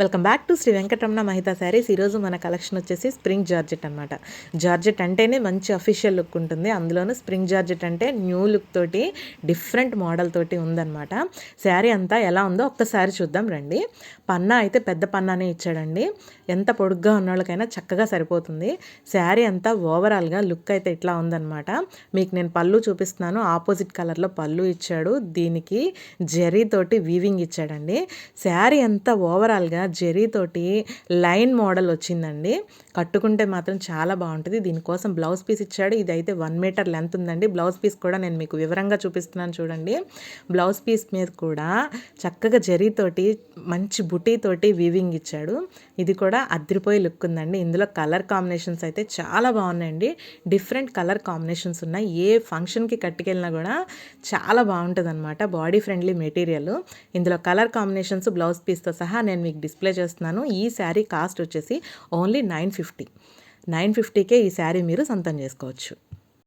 Welcome back to Shri Venkataramana Mahita sarees. ఈరోజు మన collection వచ్చేసి స్ప్రింగ్ జార్జెట్ అనమాట జార్జెట్ అంటేనే మంచి అఫీషియల్ లుక్ ఉంటుంది. అందులోనూ స్ప్రింగ్ జార్జెట్ అంటే న్యూ లుక్ తోటి డిఫరెంట్ మోడల్ తోటి ఉందన్నమాట. శారీ అంతా ఎలా ఉందో ఒక్కసారి చూద్దాం రండి. పన్నా అయితే పెద్ద పన్నానే ఇచ్చాడండి. ఎంత పొడుగ్గా ఉన్న వాళ్ళకైనా చక్కగా సరిపోతుంది. శారీ అంతా ఓవరాల్గా లుక్ అయితే ఇట్లా ఉందన్నమాట. మీకు నేను పళ్ళు చూపిస్తున్నాను. ఆపోజిట్ కలర్లో పళ్ళు ఇచ్చాడు. దీనికి జరీతోటి వీవింగ్ ఇచ్చాడండి. శారీ అంతా ఓవరాల్గా జెరీతోటి లైన్ మోడల్ వచ్చిందండి. కట్టుకుంటే మాత్రం చాలా బాగుంటుంది. దీనికోసం బ్లౌజ్ పీస్ ఇచ్చాడు. ఇది అయితే వన్ మీటర్ లెంత్ ఉందండి. బ్లౌజ్ పీస్ కూడా నేను మీకు వివరంగా చూపిస్తున్నాను చూడండి. బ్లౌజ్ పీస్ మీద కూడా చక్కగా జరీతోటి మంచి బుటీతోటి వీవింగ్ ఇచ్చాడు. ఇది కూడా అద్రిపోయి లుక్ ఉందండి. ఇందులో కలర్ కాంబినేషన్స్ అయితే చాలా బాగున్నాయండి. డిఫరెంట్ కలర్ కాంబినేషన్స్ ఉన్నాయి. ఏ ఫంక్షన్కి కట్టుకెళ్ళినా కూడా చాలా బాగుంటుంది అనమాట బాడీ ఫ్రెండ్లీ మెటీరియల్. ఇందులో కలర్ కాంబినేషన్స్ బ్లౌజ్ పీస్తో సహా నేను మీకు డిస్ప్లే చేస్తున్నాను. ఈ శారీ కాస్ట్ వచ్చేసి ఓన్లీ నైన్ ఫిఫ్టీ. నైన్ ఫిఫ్టీకే ఈ శారీ మీరు సొంతం చేసుకోవచ్చు.